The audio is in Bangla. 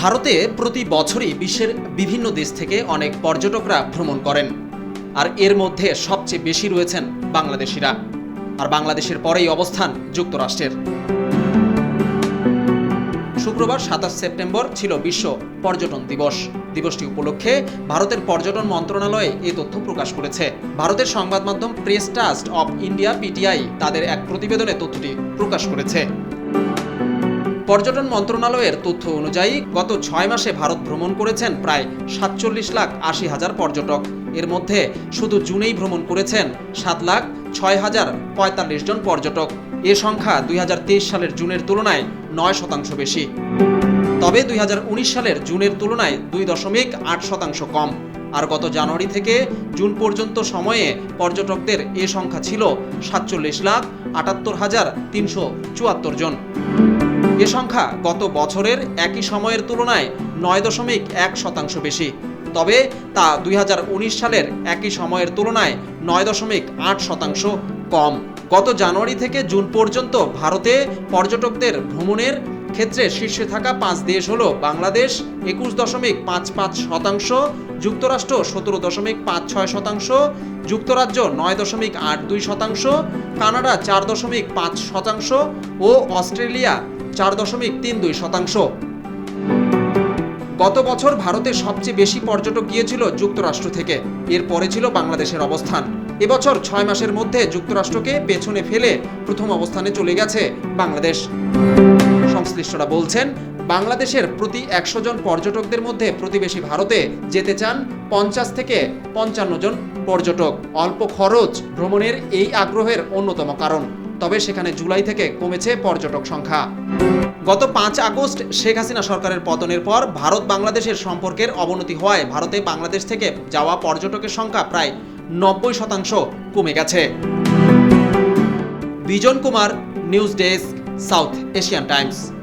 ভারতে প্রতি বছরই বিশ্বের বিভিন্ন দেশ থেকে অনেক পর্যটকরা ভ্রমণ করেন। আর এর মধ্যে সবচেয়ে বেশি রয়েছেন বাংলাদেশিরা। আর বাংলাদেশের পরেই অবস্থান যুক্তরাষ্ট্রের। শুক্রবার সাতাশ সেপ্টেম্বর ছিল বিশ্ব পর্যটন দিবস। দিবসটি উপলক্ষে ভারতের পর্যটন মন্ত্রণালয়ে এই তথ্য প্রকাশ করেছে। ভারতের সংবাদ মাধ্যম press trust of India, PTI, তাদের এক প্রতিবেদনে তথ্যটি প্রকাশ করেছে। পর্যটন মন্ত্রণালয়ের তথ্য অনুযায়ী, গত ছয় মাসে ভারত ভ্রমণ করেছেন প্রায় সাতচল্লিশ লাখ আশি হাজার পর্যটক। এর মধ্যে শুধু জুনেই ভ্রমণ করেছেন সাত লাখ ছয় হাজার পঁয়তাল্লিশ জন পর্যটক। এ সংখ্যা দুই হাজার তেইশ সালের জুনের তুলনায় নয় শতাংশ বেশি। তবে দুই হাজার উনিশ সালের জুনের তুলনায় দুই দশমিক আট শতাংশ কম। আর গত জানুয়ারি থেকে জুন পর্যন্ত সময়ে পর্যটকদের এ সংখ্যা ছিল সাতচল্লিশ লাখ আটাত্তর হাজার তিনশো চুয়াত্তর জন। এ সংখ্যা গত বছরের একই সময়ের তুলনায় নয় দশমিক এক শতাংশ বেশি। তবে তা দুই হাজার উনিশ সালের একই সময়ের তুলনায় নয় দশমিক আট শতাংশ কম। গত জানুয়ারি থেকে জুন পর্যন্ত ভারতে পর্যটকদের ভ্রমণের ক্ষেত্রে শীর্ষে থাকা পাঁচ দেশ হল বাংলাদেশ একুশ দশমিক পাঁচ পাঁচ শতাংশ, যুক্তরাষ্ট্র সতেরো দশমিক পাঁচ ছয় শতাংশ, যুক্তরাজ্য নয় দশমিক আট দুই শতাংশ, কানাডা চার দশমিক পাঁচ শতাংশ ও অস্ট্রেলিয়া চার দশমিক তিন দুই শতাংশ। গত বছর ভারতে সবচেয়ে বেশি পর্যটক গিয়েছিল যুক্তরাষ্ট্র থেকে। এরপরে ছিল বাংলাদেশের অবস্থান। এবছর ছয় মাসের মধ্যে যুক্তরাষ্ট্রকে পেছনে ফেলে প্রথম অবস্থানে চলে গেছে বাংলাদেশ। সংশ্লিষ্টরা বলছেন, বাংলাদেশের প্রতি একশো জন পর্যটকদের মধ্যে প্রতিবেশী ভারতে যেতে চান পঞ্চাশ থেকে পঞ্চান্ন জন পর্যটক। অল্প খরচ ভ্রমণের এই আগ্রহের অন্যতম কারণ। তবে সেখানে জুলাই থেকে কমেছে পর্যটক সংখ্যা। গত পাঁচ আগস্ট শেখ হাসিনা সরকারের পতনের পর ভারত বাংলাদেশের সম্পর্কের অবনতি হওয়ায় ভারতে বাংলাদেশ থেকে যাওয়া পর্যটকের সংখ্যা প্রায় নব্বই শতাংশ কমে গেছে। Bijan Kumar, news desk, south Asian Times.